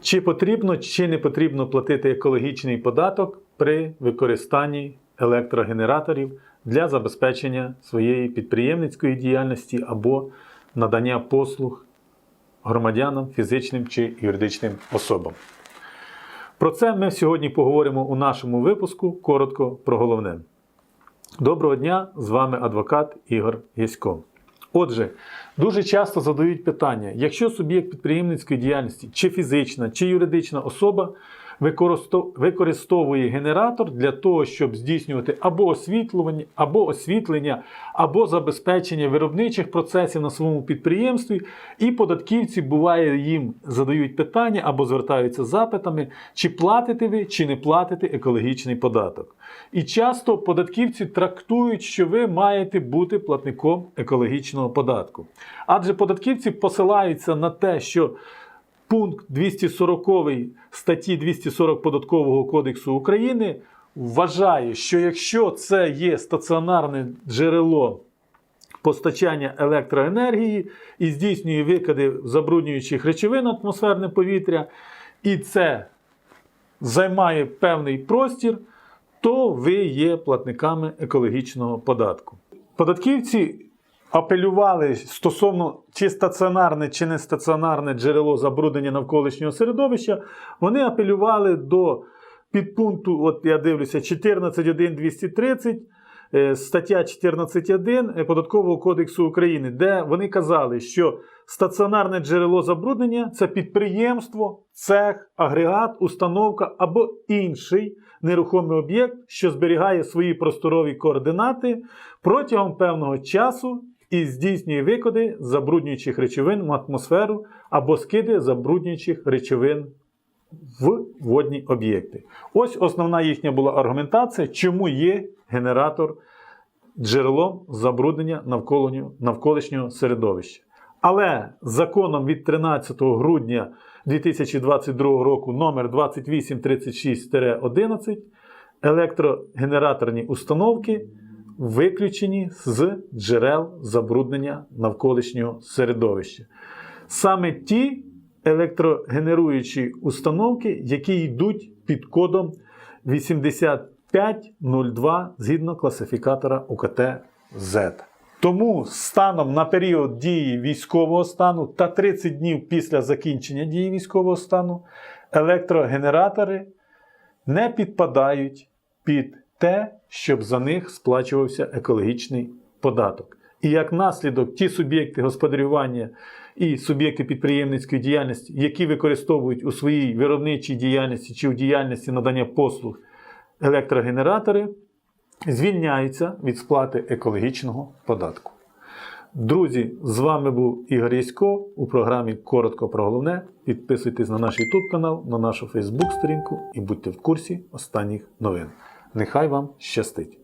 Чи потрібно чи не потрібно платити екологічний податок при використанні електрогенераторів для забезпечення своєї підприємницької діяльності або надання послуг громадянам, фізичним чи юридичним особам? Про це ми сьогодні поговоримо у нашому випуску коротко про головне. Доброго дня! З вами адвокат Ігор Єсько. Отже, дуже часто задають питання: якщо суб'єкт підприємницької діяльності, чи фізична, чи юридична особа використовує генератор для того, щоб здійснювати або освітлювання, або освітлення, або забезпечення виробничих процесів на своєму підприємстві, і податківці буває їм задають питання або звертаються з запитами, чи платите ви, чи не платите екологічний податок. І часто податківці трактують, що ви маєте бути платником екологічного податку. Адже податківці посилаються на те, що пункт 240 статті 240 Податкового кодексу України вважає, що якщо це є стаціонарне джерело постачання електроенергії і здійснює викиди забруднюючих речовин атмосферне повітря, і це займає певний простір, то ви є платниками екологічного податку. Податківці апелювали стосовно чи стаціонарне, чи не стаціонарне джерело забруднення навколишнього середовища, вони апелювали до підпункту, от я дивлюся, 14.1.230, е, стаття 14.1 Податкового кодексу України, де вони казали, що стаціонарне джерело забруднення це підприємство, цех, агрегат, установка або інший нерухомий об'єкт, що зберігає свої просторові координати протягом певного часу і здійснює викиди забруднюючих речовин в атмосферу або скиди забруднюючих речовин в водні об'єкти. Ось основна їхня була аргументація, чому є генератор джерелом забруднення навколишнього, середовища. Але законом від 13 грудня 2022 року номер 2836-11 електрогенераторні установки виключені з джерел забруднення навколишнього середовища. Саме ті електрогенеруючі установки, які йдуть під кодом 8502 згідно класифікатора УКТ-Z. Тому станом на період дії військового стану та 30 днів після закінчення дії військового стану електрогенератори не підпадають під те, щоб за них сплачувався екологічний податок. І як наслідок, ті суб'єкти господарювання і суб'єкти підприємницької діяльності, які використовують у своїй виробничій діяльності чи в діяльності надання послуг електрогенератори, звільняються від сплати екологічного податку. Друзі, з вами був Ігор Ясько у програмі Коротко про головне. Підписуйтесь на наш YouTube канал, на нашу Facebook сторінку і будьте в курсі останніх новин. Нехай вам щастить!